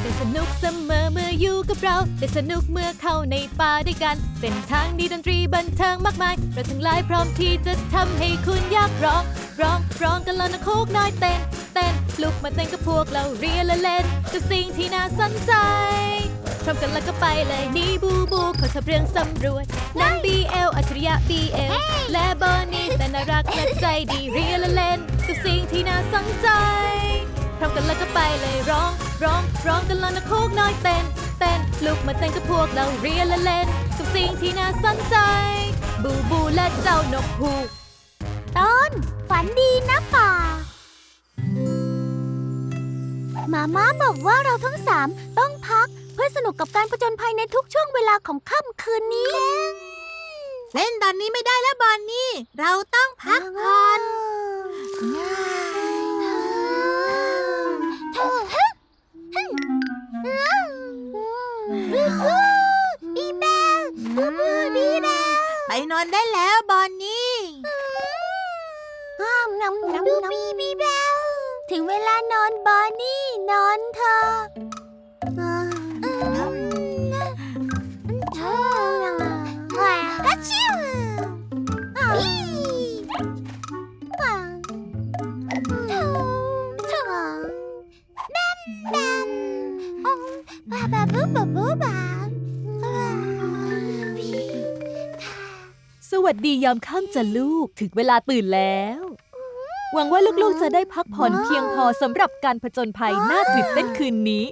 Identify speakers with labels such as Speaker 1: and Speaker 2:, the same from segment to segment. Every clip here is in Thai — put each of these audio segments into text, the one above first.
Speaker 1: ได้สนุกเสมอเมื่ออยู่กับเราได้สนุกเมื่อเข้าในป่าด้วยกัน เส้นทางดีดนตรีบันเทิงมากมาย เราทั้งหลายพร้อมที่จะทำให้คุณอยากร้อง ร้องร้องกันแล้วนะโคกน้อยเต้น เต้นลุกมาเต้นกับพวกเราเรียนและเล่นกับสิ่งที่น่าสนใจ อมกันแล้วก็ไปเลยนี่บูบูเขาชอบเรื่องสำรวจน้ำ BL อัจฉริยะ BL และบอนี่แต่น่ารักและใจดีเรียนและเล่นกับสิ่งที่น่าสนใจพร้อมกันแล้วก็ไปเลยร้อง ร้องร้องกันแล้วนะโคกน้อยเต้นเต้นลุกมาเต้นกับพวกเราเรียนและเล่นกับสิ่งที่น่าสนใจ บูบูและเจ้านกฮูก
Speaker 2: ต้นฝันดีนะป่ามาม่าบอกว่าเราทั้งสามต้องพักเพื่อสนุกกับการผจญภัยในทุกช่วงเวลาของค่ำคืนนี้
Speaker 3: เล่นตอนนี้ไม่ได้แล้วบอนนี่ เราต้องพักผ่อน
Speaker 2: บีแบลบูบูบีแบล
Speaker 3: ไปนอนได้แล้วบอนนี่
Speaker 2: ห้ามนำนำดูบีบีแบลถึงเวลานอนบอนนี่ นอนเถอ
Speaker 1: ดียามค่ำจะลูกถึงเวลาตื่นแล้ว หวังว่าลูกๆจะได้พักผ่อนเพียงพอสำหรับการผจญภัยน่าตื่นเต้นคืนนี้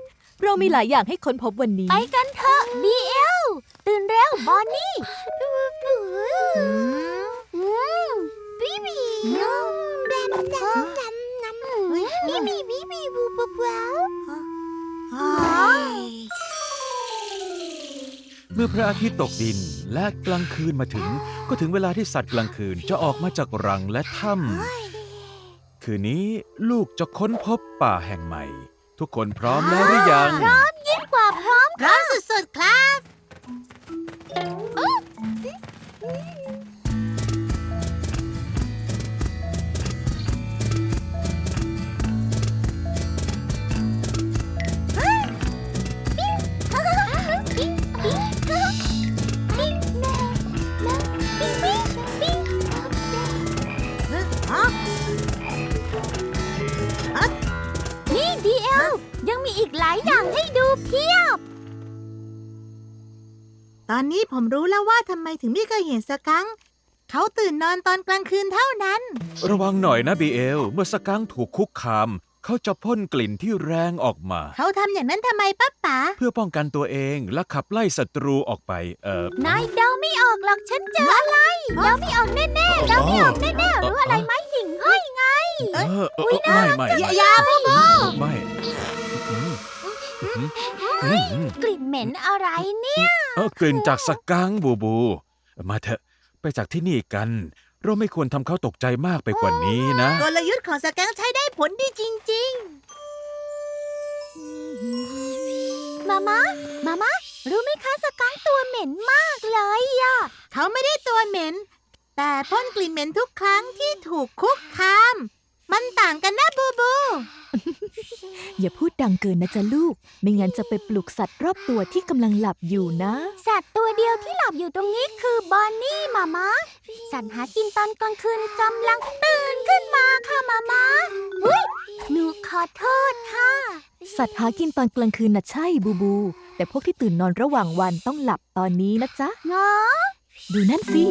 Speaker 1: เรามีหลายอย่างให้ค้นพบวันนี้
Speaker 2: ไปกันเถอะบีเอลตื่นเร็วบอนนี่บีบีแบมแบมแบมแบมบีบีบีบีบูบูบู
Speaker 4: เมื่อพระอาทิตย์ตกดินและกลางคืนมาถึง ก็ถึงเวลาที่สัตว์กลางคืนจะออกมาจากรังและถ้ำคืนนี้ลูกจะค้นพบป่าแห่งใหม่ ทุกคนพร้อมแล้วหรือยัง พร้อม
Speaker 2: ยิ่งกว่าพร้อม
Speaker 3: พร้อมสุดๆครับ
Speaker 2: เอล ยังมีอีกหลายอย่างให้ดูเพียบ
Speaker 3: ตอนนี้ผมรู้แล้วว่าทำไมถึงไม่เคยเห็นสกังค์เขาตื่นนอนตอนกลางคืนเท่านั้น
Speaker 4: ระวังหน่อยนะบีเอล เมื่อสกังค์ถูกคุกคาม เขาจะพ่นกลิ่นที่แรงออกมา
Speaker 3: เขาทำอย่างนั้นทำไมป้าป๋า
Speaker 4: เพื่อป้องกันตัวเองและขับไล่ศัตรูออกไป เออนา
Speaker 2: ยเดาไม่ออกหรอกฉันเจออะไร เดาไม่ออกแน่ๆเดาไม่ออกแน่ๆรู้อะไรไหมหิ่งห้อย ไง
Speaker 4: เออเออไม่ไม่
Speaker 3: อย่า
Speaker 4: ไม่
Speaker 3: อย่าบูบู
Speaker 4: ไม่อืมอืมอืมอืม
Speaker 2: กลิ่นเหม็นอะไรเนี่ย
Speaker 4: เออกลิ่นจากสกังค์บูบู มาเถอะไปจากที่นี่กัน เราไม่ควรทำเขาตกใจมากไปกว่านี้นะ
Speaker 3: กลยุทธ์ของสกังค์ใช้ได้ผลดีจริง
Speaker 2: มามามามารู้ไหมคะสกังค์ตัวเหม็นมากเลยอะ
Speaker 3: ๆเขาไม่ได้ตัวเหม็น แต่พ่นกลิ่นเหม็นทุกครั้งที่ถูกคุกคาม มันต่างกันนะบูบู
Speaker 1: อย่าพูดดังเกินนะจ๊ะลูก ไม่งั้นจะไปปลุกสัตว์รอบตัวที่กำลังหลับอยู่นะ
Speaker 2: สัตว์ตัวเดียวที่หลับอยู่ตรงนี้คือบอนนี่มามาสัตว์หากินตอนกลางคืนกำลังตื่นขึ้นมาค่ะมามาอุ้ยหนูขอโทษค่ะ
Speaker 1: สัตว์หากินตอนกลางคืนน่ะใช่บูบู แต่พวกที่ตื่นนอนระหว่างวันต้องหลับตอนนี้นะจ๊ะ
Speaker 2: เงาะ
Speaker 1: ดูนั่นสิ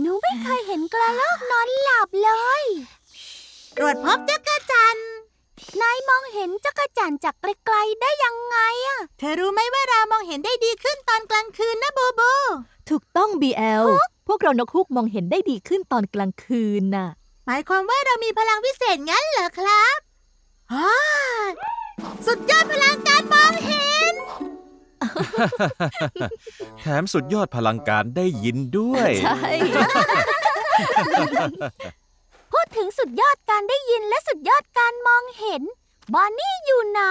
Speaker 2: หนูไม่เคยเห็นกระรอกนอนหลับเลย
Speaker 3: ตรวจพบจักรจันทร์
Speaker 2: นายมองเห็นจักรจั่นจากไกลๆได้ยังไงอะ
Speaker 3: เธอรู้ไหมว่าเรามองเห็นได้ดีขึ้นตอนกลางคืนนะบูบู
Speaker 1: ถูกต้อง BL พวกเรานกฮูกมองเห็นได้ดีขึ้นตอนกลางคืนน่ะ
Speaker 3: หมายความว่าเรามีพลังวิเศษงั้นเหรอครับฮ่าสุดยอดพลัง
Speaker 4: แถมสุดยอดพลังการได้ยินด้วย
Speaker 1: ใช่
Speaker 2: พูดถึงสุดยอดการได้ยินและสุดยอดการมองเห็น บอนนี่อยู่ไหน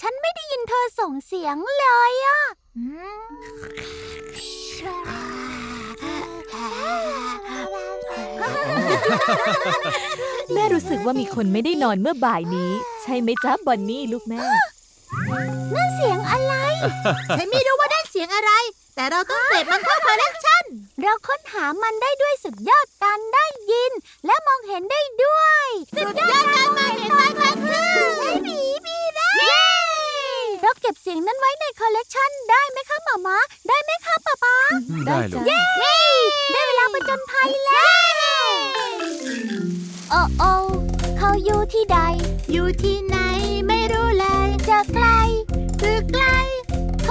Speaker 2: ฉันไม่ได้ยินเธอส่งเสียงเลยอะ
Speaker 1: แม่รู้สึกว่ามีคนไม่ได้นอนเมื่อบ่ายนี้ ใช่ไหมจ๊ะบอนนี่ลูกแม่
Speaker 2: นั่นเสียงอะไร
Speaker 3: ฉันไม่รู้ว่าได้เสียงอะไร แต่เราต้องเก็บมันเข้าคอลเลกชัน
Speaker 2: เราค้นหามันได้ด้วยสุดยอดการได้ยิน และมองเห็นได้ด้วย
Speaker 3: สุดยอดการมาเห็นตอนกลางคืน
Speaker 2: ไอ้หมีมีได้เราเก็บเสียงนั้นไว้ในคอลเลกชันได้ไหมคะหมามาได้ไหมคะป๊าป๊า
Speaker 4: ได้ลูก
Speaker 1: จ้ะ
Speaker 2: เย้ได้เวลาไปจนภัยแล้วโอ้โอเขาอยู่ที่ใด
Speaker 3: อยู่ที่ไหนไม่รู้เลย
Speaker 2: จะไกล
Speaker 3: คือไกล
Speaker 2: เขา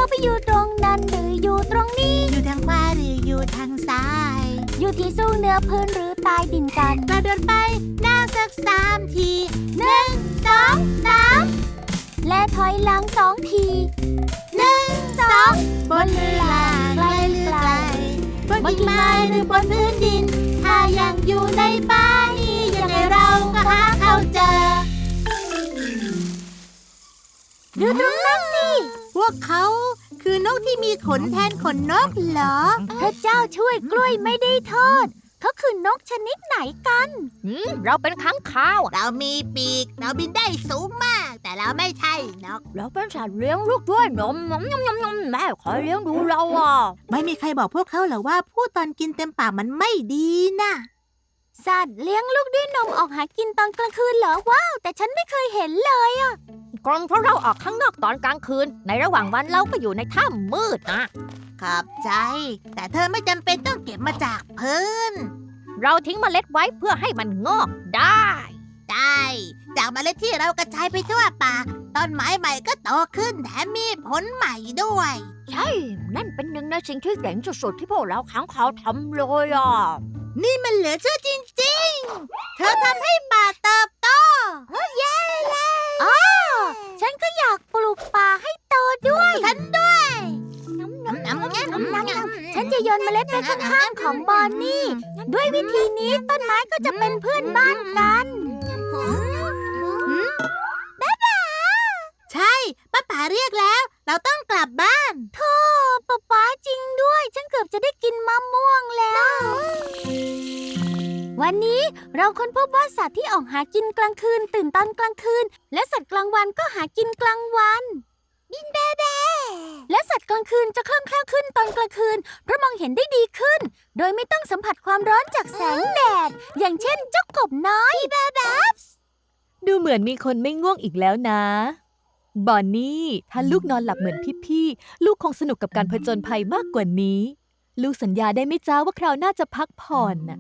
Speaker 2: ไปอยู่ตรงนั้นหรืออยู่ตรงนี้
Speaker 3: อยู่ทางขวาหรืออยู่ทางซ้าย
Speaker 2: อยู่ที่สูงเหนือพื้นหรือใต้ดินกัน
Speaker 3: กระโดดไปหน้าสักสามที
Speaker 2: หนึ่งสองสามและถอยหลังสองที
Speaker 3: หนึ่งสองบนหรือล่างไกลหรือไกลบนกิ่งไม้หรือบนพื้นดิน ถ้ายังอยู่ในป่านี้ยังไงเราก็หาเขาเจอ
Speaker 2: ดูตรงนั้นสิ
Speaker 3: พวกเขาคือนกที่มีขนแทนขนนกเหรอ
Speaker 2: พระเจ้าช่วยกล้วยไม่ได้ทอด เขาคือนกชนิดไหนกัน
Speaker 1: เราเป็นค้างคาว
Speaker 3: เรามีปีก เราบินได้สูงมาก แต่เราไม่ใช่นก
Speaker 1: เราเป็นสัตว์เลี้ยงลูกด้วยนมนมนมนมแม่คอยเลี้ยงดูเราอะ
Speaker 3: ไม่มีใครบอกพวกเขาเหรอว่าพูดตอนกินเต็มปากมันไม่ดีนะ
Speaker 2: สัตว์เลี้ยงลูกด้วยนมออกหากินตอนกลางคืนเหรอว้าว แต่ฉันไม่เคยเห็นเลยอะ
Speaker 1: กรงเพราะเราออกข้างนอกตอนกลางคืน ในระหว่างวันเราก็อยู่ในถ้ำมืดนะ
Speaker 3: ขอบใจ แต่เธอไม่จำเป็นต้องเก็บมาจากพื้น
Speaker 1: เราทิ้งเมล็ดไว้เพื่อให้มันงอกได้
Speaker 3: ได้ จากเมล็ดที่เรากระจายไปทั่วป่า ต้นไม้ใหม่ก็โตขึ้นแถมมีผลใหม่ด้วย
Speaker 1: ใช่ นั่นเป็นหนึ่งในสิ่งที่เจ๋งสุดๆที่พวกเราค้างคาวทำเลยอะ
Speaker 3: นี่มันเหลือเชื่อจริง ๆ เธอทำให้ป่าเติบโต
Speaker 2: เย้เลยอ๋อ ฉันก็อยากปลูกป่าให้โตด้วย
Speaker 3: ฉันด้วย
Speaker 2: น้ำน้ำน้ำน้ำน้ำฉันจะโยนเมล็ดไปข้างๆของบอนนี่ ด้วยวิธีนี้ต้นไม้ก็จะเป็นเพื่อนบ้านกัน
Speaker 3: ใช่ป้าป๋าเรียกแล้ว เราต้องกลับบ้าน
Speaker 2: โธ่ป๊าป๊าจริงด้วย วันนี้เราค้นพบว่าสัตว์ที่ออกหากินกลางคืน ตื่นตอนกลางคืน และสัตว์กลางวันก็หากินกลางวัน บินแบแบและสัตว์กลางคืนจะคล่องแคล่วขึ้นตอนกลางคืน เพราะมองเห็นได้ดีขึ้น โดยไม่ต้องสัมผัสความร้อนจากแสงแดด อย่างเช่นเจ้ากบน้อยแบแบ๊
Speaker 1: ดูเหมือนมีคนไม่ง่วงอีกแล้วนะ บอนนี่ ถ้าลูกนอนหลับเหมือนพี่ๆ ลูกคงสนุกกับการผจญภัยมากกว่านี้ ลูกสัญญาได้ไหมจ้าว่าคราวหน้าจะพักผ่อนน่ะ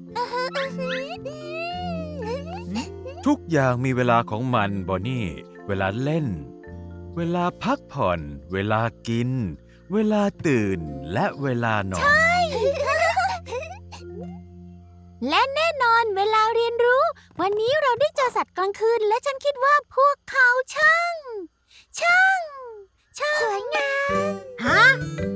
Speaker 4: ทุกอย่างมีเวลาของมันบอนนี่ เวลาเล่น เวลาพักผ่อน เวลากิน เวลาตื่นและเวลานอน
Speaker 2: และแน่นอนเวลาเรียนรู้ วันนี้เราได้เจอสัตว์กลางคืน และฉันคิดว่าพวกเขาช่าง ช่าง ช่าง สวยงาม
Speaker 3: ฮะ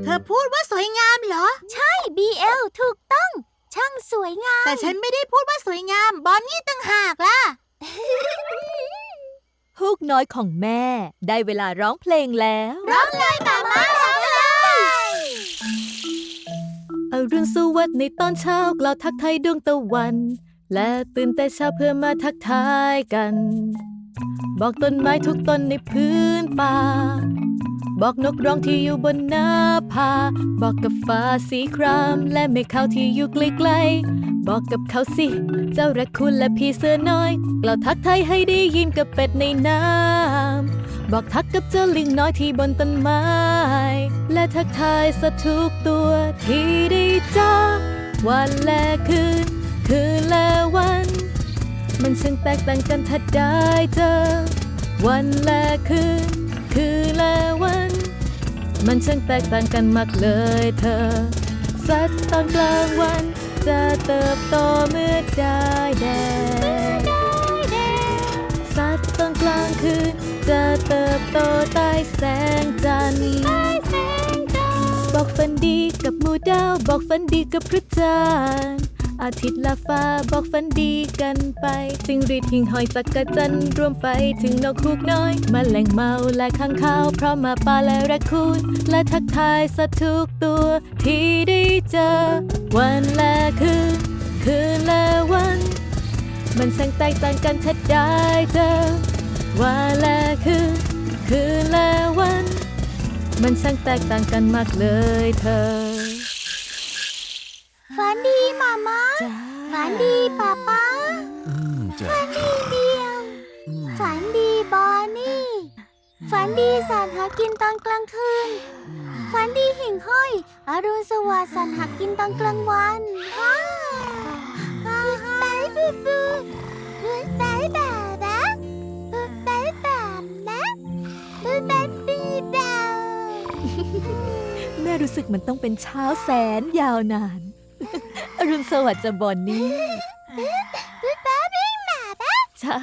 Speaker 3: เธอพูดว่าสวยงามเหรอ
Speaker 2: ใช่ BL ถูกต้อง ช่างสวยงาม
Speaker 3: แต่ฉันไม่ได้พูดว่าสวยงาม บอนนี่ตั้งหากล่ะ
Speaker 1: ฮูกน้อยของแม่ ได้เวลาร้องเพลงแล้ว
Speaker 3: ร้องเลยมาม่าร้องเลย
Speaker 1: อรุณสวัสดิ์ในตอนเช้ากล่าวทักทายดวงตะวัน และตื่นแต่เช้าเพื่อมาทักทายกัน บอกต้นไม้ทุกต้นในพื้นป่า บอกนกร้องที่อยู่บนหน้าผาบอกกับฟ้าสีครามและเมฆขาวที่อยู่ไกลๆบอกกับเขาสิ เจ้าระคุณและพี่เสือน้อย กล่าวทักทายให้ได้ยินกับเป็ดในน้ำบอกทักกับเจ้าลิงน้อยที่บนต้นไม้ และทักทายสัตว์ทุกตัวที่ได้เจอวันและคืน คืนและวัน มันช่างแตกต่างกันถ้าได้เจอวันและคืน คืนและวัน มันช่างแตกต่างกันมากเลยเธอ สัตว์ตอนกลางวัน จะเติบโตเมื่อได้แดดสัตว์ตอนกลางคืน จะเติบโตใต้แสงจันทร์บอกฝันดีกับมูดาว บอกฝันดีกับพระจันทร์ อาทิตย์ละฟ้าบอกฝันดีกันไป สิ่งรีดหิ่งหอยสักกะจันรวมไปถึงนกคูกน้อยมแมลงเมาและข้างข้าวพร้อมมาปลาและแรคคูนและทักทายสัตว์ทุกตัว ที่ได้เจอ วันและคืน คืนและวัน มันช่างแตกต่างกันถ้าได้เจอว่าและคือคืนและวัน มันช่างแตกต่างกันมากเลยเธอ
Speaker 2: ฝันดีมามา
Speaker 1: จ้า
Speaker 2: ฝันดีป้าป้า
Speaker 4: อืมจ้ะ
Speaker 2: เดียว
Speaker 4: อืม
Speaker 2: ฝันดีบอนนี่ ฝันดีสัตว์หากินตอนกลางคืน ฝันดีหิ่งห้อยอรุณสวัสดิ์สัตว์หากินตอนกลางวันฮ่าฮ่าฮ่าบูบูบูบายบาบาบูบายบาบาบูบายบีบา
Speaker 1: แม่รู้สึกมันต้องเป็นเช้าแสนยาวนาน อรุณสวัสดิ์จะบอนนี่
Speaker 2: บูบายบีบาบา
Speaker 1: จ้า